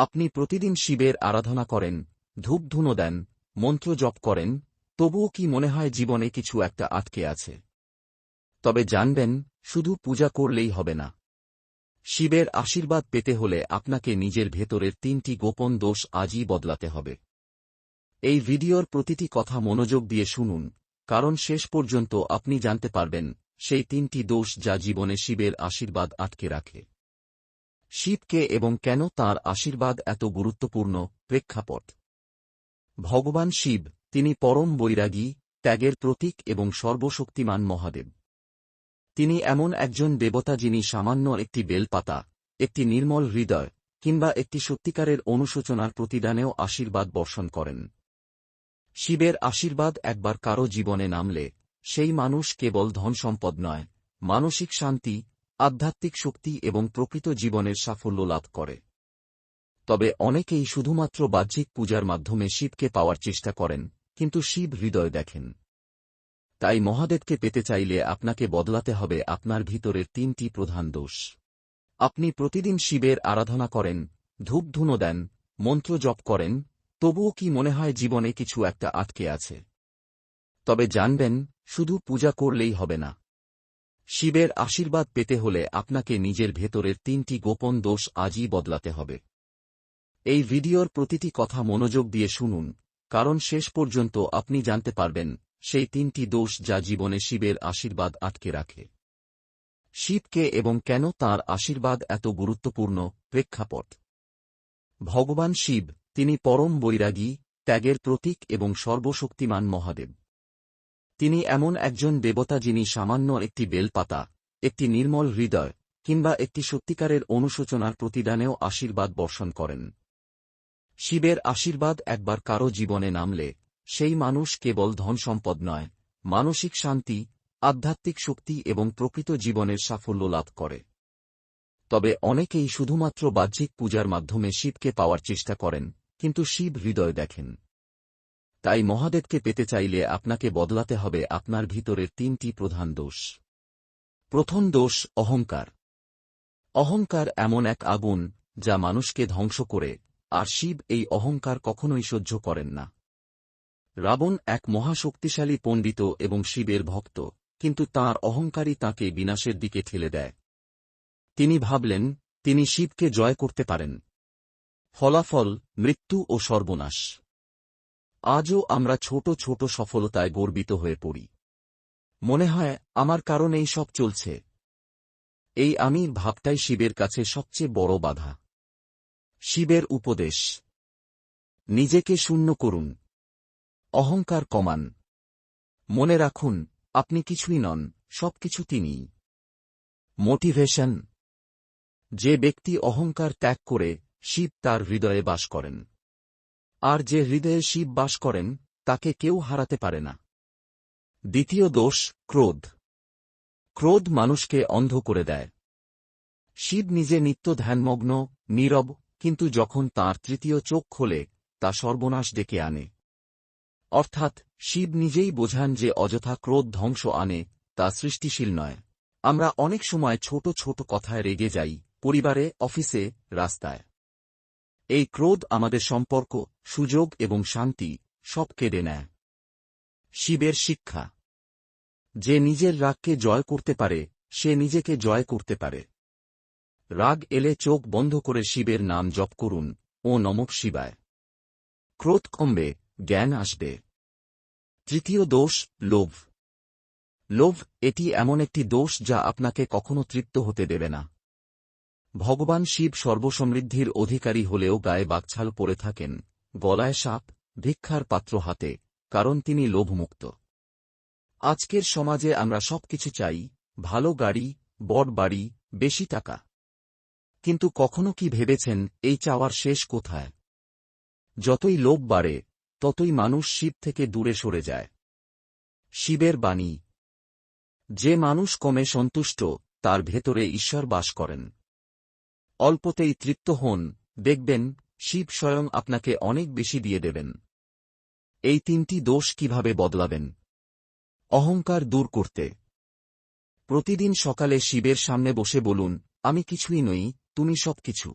আপনি প্রতিদিন শিবের আরাধনা করেন, ধূপ ধুনো দেন, মন্ত্র জপ করেন, তবুও কি মনে হয় জীবনে কিছু একটা আটকে আছে? তবে জানবেন, শুধু পূজা করলেই হবে না। শিবের আশীর্বাদ পেতে হলে আপনাকে নিজের ভেতরের তিনটি গোপন দোষ আজই বদলাতে হবে। এই ভিডিওর প্রতিটি কথা মনোযোগ দিয়ে শুনুন, কারণ শেষ পর্যন্ত আপনি জানতে পারবেন, সেই তিনটি দোষ যা জীবনে শিবের আশীর্বাদ আটকে রাখে। শিবকে এবং কেন তার আশীর্বাদ এত গুরুত্বপূর্ণ? প্রেক্ষাপট। ভগবান শিব, তিনি পরম বৈরাগী, ত্যাগের প্রতীক এবং সর্বশক্তিমান মহাদেব। তিনি এমন একজন দেবতা যিনি সামান্য একটি বেলপাতা, একটি নির্মল হৃদয়, কিংবা একটি সত্যিকারের অনুশোচনার প্রতিদানেও আশীর্বাদ বর্ষণ করেন। শিবের আশীর্বাদ একবার কারও জীবনে নামলে, সেই মানুষ কেবল ধনসম্পদ নয়, মানসিক শান্তি আধ্যাত্মিক শক্তি এবং প্রকৃত জীবনের সাফল্য লাভ করে। তবে অনেকেই শুধুমাত্র বাহ্যিক পূজার মাধ্যমে শিবকে পাওয়ার চেষ্টা করেন, কিন্তু শিব হৃদয় দেখেন। তাই মহাদেবকে পেতে চাইলে আপনাকে বদলাতে হবে আপনার ভিতরের তিনটি প্রধান দোষ। আপনি প্রতিদিন শিবের আরাধনা করেন ধূপধুনো দেন, মন্ত্র জপ করেন, তবুও কি মনে হয় জীবনে কিছু একটা আটকে আছে? তবে জানবেন, শুধু পূজা করলেই হবে না। শিবের আশীর্বাদ পেতে হলে আপনাকে নিজের ভেতরের তিনটি গোপন দোষ আজই বদলাতে হবে। এই ভিডিওর প্রতিটি কথা মনোযোগ দিয়ে শুনুন, কারণ শেষ পর্যন্ত আপনি জানতে পারবেন সেই তিনটি দোষ যা জীবনে শিবের আশীর্বাদ আটকে রাখে। শিবকে এবং কেন তার আশীর্বাদ এত গুরুত্বপূর্ণ প্রেক্ষাপট? ভগবান শিব, তিনি পরম বৈরাগী, ত্যাগের প্রতীক এবং সর্বশক্তিমান মহাদেব। তিনি এমন একজন দেবতা যিনি সামান্য একটি বেলপাতা, একটি নির্মল হৃদয়, কিংবা একটি সত্যিকারের অনুশোচনার প্রতিদানেও আশীর্বাদ বর্ষণ করেন। শিবের আশীর্বাদ একবার কারও জীবনে নামলে, সেই মানুষ কেবল ধনসম্পদ নয়, মানসিক শান্তি, আধ্যাত্মিক শক্তি এবং প্রকৃত জীবনের সাফল্য লাভ করে। তবে অনেকেই শুধুমাত্র বাহ্যিক পূজার মাধ্যমে শিবকে পাওয়ার চেষ্টা করেন, কিন্তু শিব হৃদয় দেখেন। তাই মহাদেবকে পেতে চাইলে আপনাকে বদলাতে হবে আপনার ভিতরের তিনটি প্রধান দোষ। প্রথম দোষ, অহংকার। অহংকার এমন এক আগুন যা মানুষকে ধ্বংস করে, আর শিব এই অহংকার কখনোই সহ্য করেন না। রাবণ এক মহাশক্তিশালী পণ্ডিত এবং শিবের ভক্ত, কিন্তু তার অহংকারই তাকে বিনাশের দিকে ঠেলে দেয়। তিনি ভাবলেন, তিনি শিবকে জয় করতে পারেন। ফলাফল, মৃত্যু ও সর্বনাশ। আজও আমরা ছোট ছোট সফলতায় গর্বিত হয়ে পড়ি। মনে হয়, আমার কারণেই সব চলছে। এই আমি ভাবটাই শিবের কাছে সবচেয়ে বড় বাধা। শিবের উপদেশ। নিজেকে শূন্য করুন। অহংকার কমান। মনে রাখুন, আপনি কিছুই নন, সবকিছু তিনিই। মোটিভেশন। যে ব্যক্তি অহংকার ত্যাগ করে, শিব তার হৃদয়ে বাস করেন। আর যে হৃদয়ে শিব বাস করেন, তাকে কেউ হারাতে পারে না। দ্বিতীয় দোষ, ক্রোধ। ক্রোধ মানুষকে অন্ধ করে দেয়। শিব নিজে নিত্য ধ্যানমগ্ন, নীরব, কিন্তু যখন তার তৃতীয় চোখ খোলে, তা সর্বনাশ ডেকে আনে। অর্থাৎ, শিব নিজেই বোঝান যে অযথা ক্রোধ ধ্বংস আনে, তা সৃষ্টিশীল নয়। আমরা অনেক সময় ছোট ছোট কথায় রেগে যাই, পরিবারে, অফিসে, রাস্তায়। এই ক্রোধ আমাদের সম্পর্ক, সুযোগ এবং শান্তি সব কেড়ে নেয়। শিবের শিক্ষা। যে নিজের রাগকে জয় করতে পারে, সে নিজেকে জয় করতে পারে। রাগ এলে চোখ বন্ধ করে শিবের নাম জপ করুন, ও নমক শিবায়। ক্রোধ কমবে, জ্ঞান আসবে। তৃতীয় দোষ, লোভ। লোভ, এটি এমন একটি দোষ যা আপনাকে কখনো তৃপ্ত হতে দেবে না। ভগবান শিব সর্বসমৃদ্ধির অধিকারী হলেও গায়ে বাকছাল পরে থাকেন, গলায় সাপ, ভিক্ষার পাত্র হাতে, কারণ তিনি লোভমুক্ত। আজকের সমাজে আমরা সবকিছু চাই, ভালো গাড়ি, বড় বাড়ি, বেশি টাকা। কিন্তু কখনো কি ভেবেছেন, এই চাওয়ার শেষ কোথায়? যতই লোভ বাড়ে, ততই মানুষ শিব থেকে দূরে সরে যায়। শিবের বাণী। যে মানুষ কমে সন্তুষ্ট, তার ভেতরে ঈশ্বর বাস করেন। অল্পতেই তৃপ্ত হন, দেখবেন, শিব স্বয়ং আপনাকে অনেক বেশি দিয়ে দেবেন। এই তিনটি দোষ কীভাবে বদলাবেন? অহংকার দূর করতে। প্রতিদিন সকালে শিবের সামনে বসে বলুন, আমি কিছুই নই, তুমি সব কিছু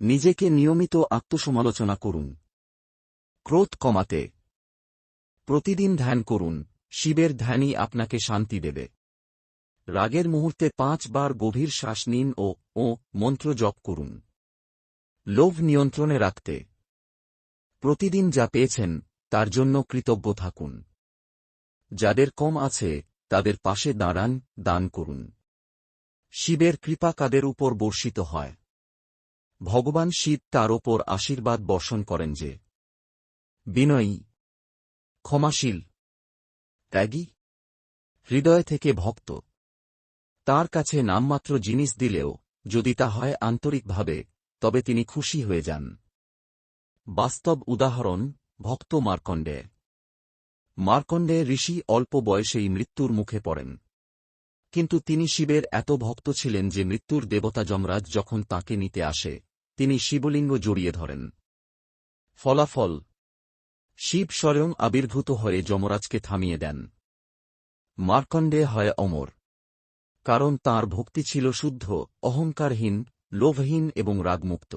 নিজেকে নিয়মিত আত্মসমালোচনা করুন। ক্রোধ কমাতে। প্রতিদিন ধ্যান করুন, শিবের ধ্যানই আপনাকে শান্তি দেবে। রাগের মুহূর্তে পাঁচবার গভীর শ্বাস নিন ও ও, মন্ত্র জপ করুন। লোভ নিয়ন্ত্রণে রাখতে। প্রতিদিন যা পেয়েছেন, তার জন্য কৃতজ্ঞ থাকুন। যাদের কম আছে, তাদের পাশে দাঁড়ান, দান করুন। শিবের কৃপা কাদের উপর বর্ষিত হয়। ভগবান শিব তার ওপর আশীর্বাদ বর্ষণ করেন যে, বিনয়ী, ক্ষমাশীল, ত্যাগী, হৃদয় থেকে ভক্ত। তার কাছে নামমাত্র জিনিস দিলেও, যদি তা হয় আন্তরিকভাবে, তবে তিনি খুশি হয়ে যান। বাস্তব উদাহরণ, ভক্ত মার্কণ্ডে। মার্কণ্ডে ঋষি অল্প বয়সেই মৃত্যুর মুখে পড়েন। কিন্তু তিনি শিবের এত ভক্ত ছিলেন যে মৃত্যুর দেবতা যমরাজ যখন তাকে নিতে আসে, তিনি শিবলিঙ্গ জড়িয়ে ধরেন। ফলাফল, শিব স্বয়ং আবির্ভূত হয়ে যমরাজকে থামিয়ে দেন। মার্কণ্ডে হয় অমর। কারণ তাঁর ভক্তি ছিল শুদ্ধ অহংকারহীন লোভহীন এবং রাগমুক্ত।